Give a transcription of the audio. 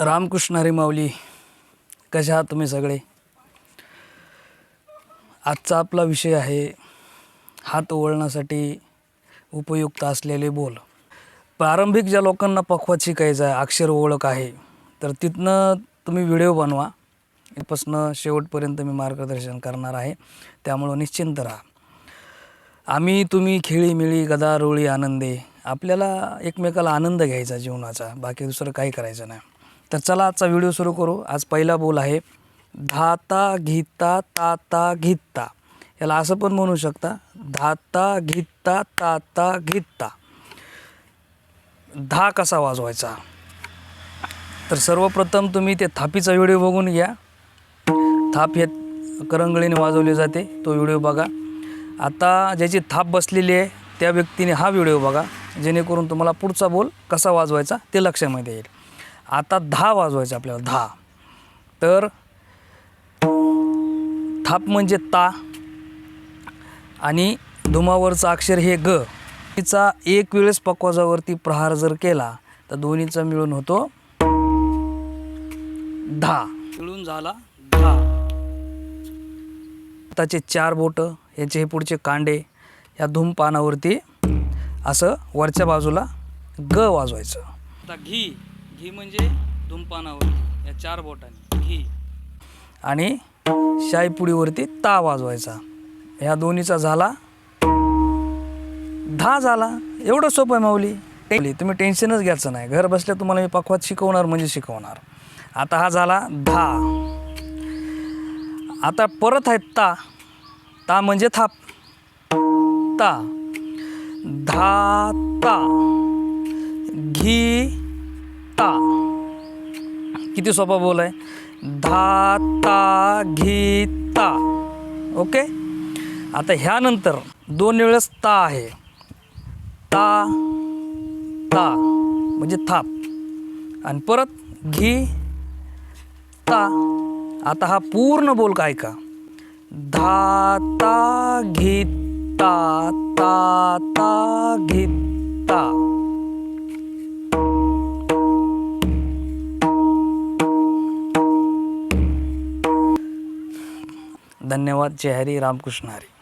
रामकृष्ण हरी माऊली कशा आहात तुम्ही सगळे? आजचा आपला विषय आहे हात वळण्यासाठी उपयुक्त असलेले बोल. प्रारंभिक ज्या लोकांना पखवात शिकायचं आहे अक्षर ओळख आहे तर तिथनं तुम्ही व्हिडिओ बनवा. इथपासनं शेवटपर्यंत मी मार्गदर्शन करणार आहे त्यामुळं निश्चिंत राहा. आम्ही तुम्ही खेळीमिळी गदारोळी आनंदे आपल्याला एकमेकाला आनंद घ्यायचा जीवनाचा बाकी दुसरं काही करायचं नाही. तर चला आजचा व्हिडिओ सुरू करू. आज पहिला बोल आहे धाता घिता ताता घित्ता याला असं पण म्हणू शकता धाता घित्ता ताता घित्ता धा कसा वाजवायचा? तर सर्वप्रथम तुम्ही ते थापीचा व्हिडिओ बघून घ्या. थाप हे करंगळीने वाजवली जाते तो व्हिडिओ बघा. आता ज्याची थाप बसलेली आहे त्या व्यक्तीने हा व्हिडिओ बघा जेणेकरून तुम्हाला पुढचा बोल कसा वाजवायचा ते लक्षामध्ये येईल. आता दहा वाजवायचं आपल्याला दहा. तर थाप म्हणजे ता आणि धुमावरचं अक्षर हे ग. तिचा एक वेळेस पकवाजावरती प्रहार जर केला तर दोन्हीचा मिळून होतो दहा. मिळून झाला दहा. त्याचे चार बोटं याचे हे पुढचे कांडे या धूमपानावरती असं वरच्या बाजूला ग वाजवायचं. आता घी. घी म्हणजे धूमपानावरती या चार बोटांनी घी. आणि शाईपुडीवरती ता वाजवायचा. ह्या दोन्हीचा झाला. दहा झाला. एवढं सोपं आहे माऊली. टे- तुम्ही टेन्शनच घ्यायचं नाही. घर बसल्या तुम्हाला मी पखवात शिकवणार म्हणजे शिकवणार. आता हा झाला दहा. आता परत आहेत ता. ता म्हणजे थाप. ता. धा ता. घी. ता किती सोपा बोल आहे? धा ता घी ता ओके? आता ह्यानंतर दोन वेळेस ता आहे. ता ता म्हणजे थाप. आणि परत घी ता. आता हा पूर्ण बोल काय का? धा ता घी ता ता घिता. धन्यवाद. जय हरी. रामकृष्ण हरी.